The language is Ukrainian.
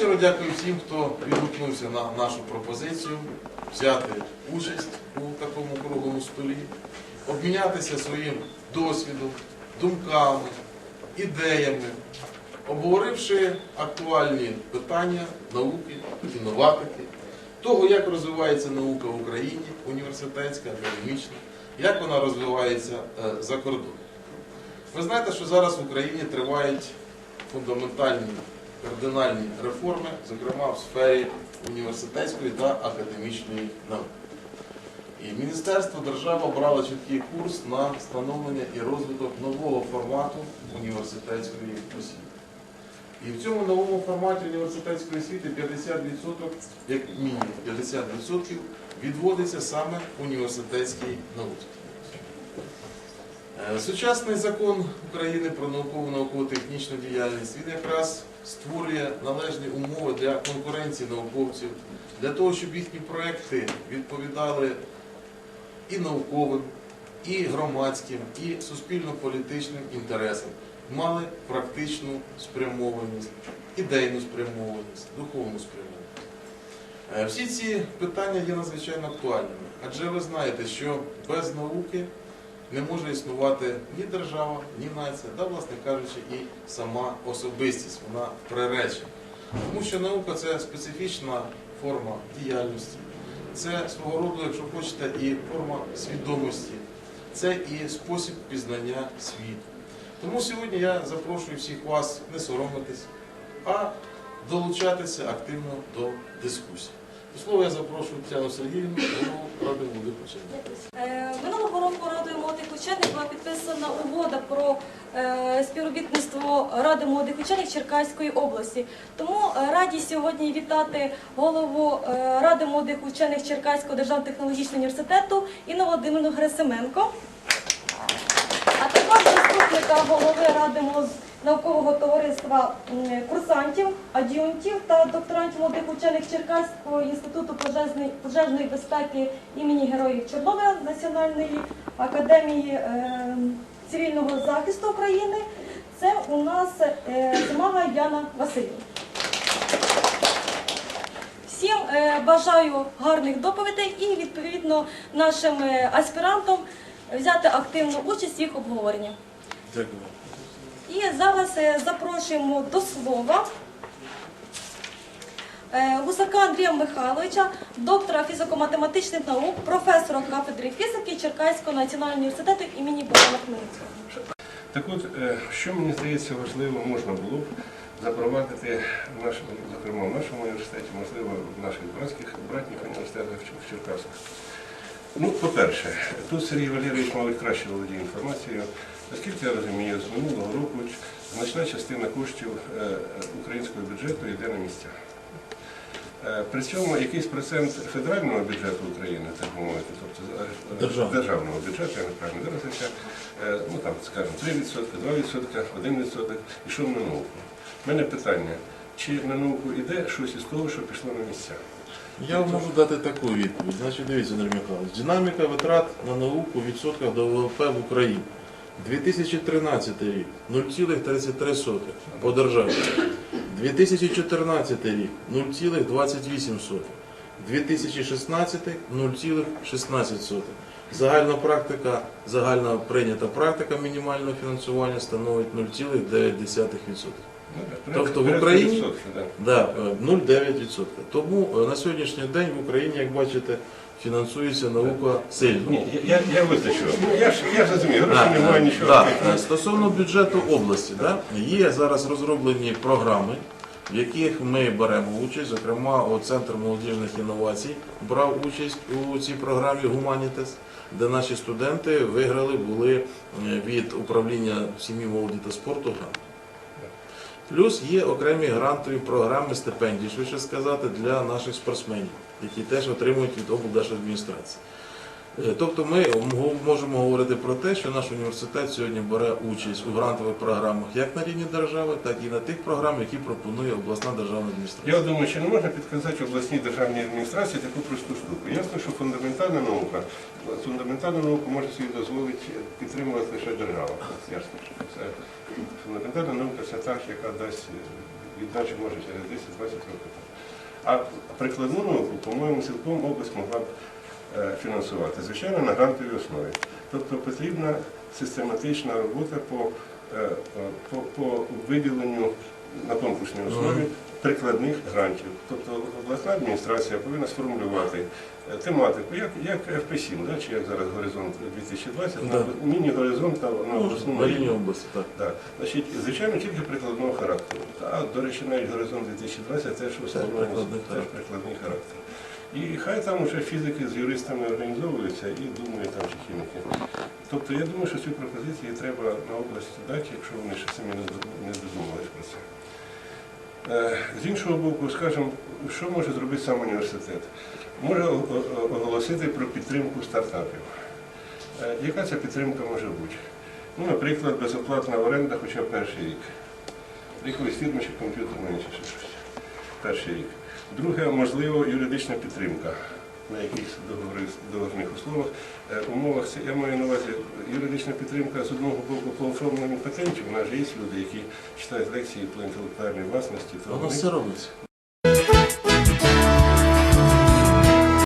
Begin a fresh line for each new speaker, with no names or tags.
щиро дякую всім, хто відгукнувся на нашу пропозицію взяти участь у такому круглому столі, обмінятися своїм досвідом, думками, ідеями, обговоривши актуальні питання науки, інноватики, того, як розвивається наука в Україні, університетська, академічна, як вона розвивається е, за кордоном. Ви знаєте, що зараз в Україні тривають фундаментальні кардинальні реформи, зокрема в сфері університетської та академічної науки. І Міністерство держава брало чіткий курс на встановлення і розвиток нового формату університетської освіти. І в цьому новому форматі університетської освіти 50%, як мінімум 50% відводиться саме університетській науці. Е, Сучасний закон України про наукову науково-технічну діяльність він якраз створює належні умови для конкуренції науковців, для того, щоб їхні проекти відповідали і науковим, і громадським, і суспільно-політичним інтересам, мали практичну спрямованість, ідейну спрямованість, духовну спрямованість. Е, Всі ці питання є надзвичайно актуальними, адже ви знаєте, що без науки не може існувати ні держава, ні нація, та, власне кажучи, і сама особистість, вона приречена. Тому що наука це специфічна форма діяльності, це свого роду, якщо хочете, і форма свідомості, це і спосіб пізнання світу. Тому сьогодні я запрошую всіх вас не соромитись, а долучатися активно до дискусії. До слова я запрошую Тетяну Сергіївну, Ради молодих учених.
Е, Минулого року Радою молодих учених була підписана угода про е, співробітництво Ради молодих учених Черкаської області. Тому е, раді сьогодні вітати голову е, Ради молодих учених Черкаського державного технологічного університету Інну Володимирівну Герасименко, а також заступника голови Ради молод- наукового товариства курсантів, ад'юнтів та докторантів молодих учених Черкаського інституту пожежної, безпеки імені Героїв Чорнобиля Національної академії е, цивільного захисту України. Це у нас е, Змага Яна Васильівна. Всім е, бажаю гарних доповідей і відповідно нашим аспірантам взяти активну участь в їх обговоренні.
Дякую.
І зараз е, запрошуємо до слова е, Гусака Андрія Михайловича, доктора фізико-математичних наук, професора кафедри фізики Черкаського національного університету імені Богдана Хмельницького.
Так от, е, що мені здається важливо, можна було б запровадити, в нашому, зокрема в нашому університеті, можливо, в наших братських братніх університетах в Черкасах. Ну, по-перше, тут Сергій Валерійович, мабуть, краще володіє інформацією. Наскільки я розумію, з минулого року значна частина коштів е, українського бюджету йде на місця. Е, При цьому якийсь процент федерального бюджету України, так би мовити, тобто е,
Державного.
державного бюджету, я неправильно виразився, ну там, скажімо, 3%, 2%, 1% ішов на науку. У мене питання, чи на науку йде щось із того, що пішло на місця?
Я вам можу дати таку відповідь. Значить, дивіться, Андрій Михайлович, динаміка витрат на науку в відсотках до ВВП в Україні. 2013 рік 0,33 по державі. 2014 рік 0,28. 2016 0,16. Загальна практика, загальна прийнята практика мінімального фінансування становить 0,9%. Тобто в Україні-
відсотка, да.
Да, е, 0,9%. Тому на сьогоднішній день в Україні, як бачите, фінансується наука сильно.
Ні, я, я. Ну, я ж я ж розумію,
Да,
немає нічого.
да, Стосовно бюджету області, да, є зараз розроблені програми, в яких ми беремо участь. Зокрема, Центр молодіжних інновацій брав участь у цій програмі Гуманітес, де наші студенти виграли були е, від управління сім'ї молоді та спорту грант. Плюс є окремі грантові програми стипендії, швидше сказати, для наших спортсменів, які теж отримують від облдержадміністрації. Е, Тобто ми можемо говорити про те, що наш університет сьогодні бере участь у грантових програмах як на рівні держави, так і на тих програмах, які пропонує обласна державна адміністрація.
Я думаю, чи не можна підказати обласній державній адміністрації таку просту штуку. Ясно, що фундаментальна наука, фундаментальну науку може собі дозволити підтримувати лише держава. Ясно, що це фундаментальна наука це та, яка дасть іначе може через 10-20 років. А прикладну науку, по-моєму, цілком область могла б фінансувати, звичайно, на грантовій основі. Тобто потрібна систематична робота по, е, е, по, по виділенню на конкурсній основі прикладних грантів. Тобто обласна адміністрація повинна сформулювати е, тематику, як, як FP7, да, чи як зараз горизонт 2020,
Да.
міні-горизонт на, на обласному
рівні
рівні.
області, так.
Так, значить, звичайно, тільки прикладного характеру. А, до речі, навіть горизонт 2020 теж
прикладний
теж прикладний характер. І хай там вже фізики з юристами організовуються і думають там чи хіміки. Тобто я думаю, що цю пропозицію треба на область дати, якщо вони ще самі не додумались про це. Е, З іншого боку, скажімо, що може зробити сам університет? Може оголосити про підтримку стартапів. Е, Яка ця підтримка може бути? Ну, наприклад, безоплатна оренда хоча б перший рік. Якоїсь фірми чи комп'ютерної чи щось. Перший рік. Друге, можливо, юридична підтримка на якихось договорних договірних условах, е, умовах. Я маю на увазі юридична підтримка з одного боку по оформленню патентів. У нас же є люди, які читають лекції по інтелектуальній власності,
Воно все робиться.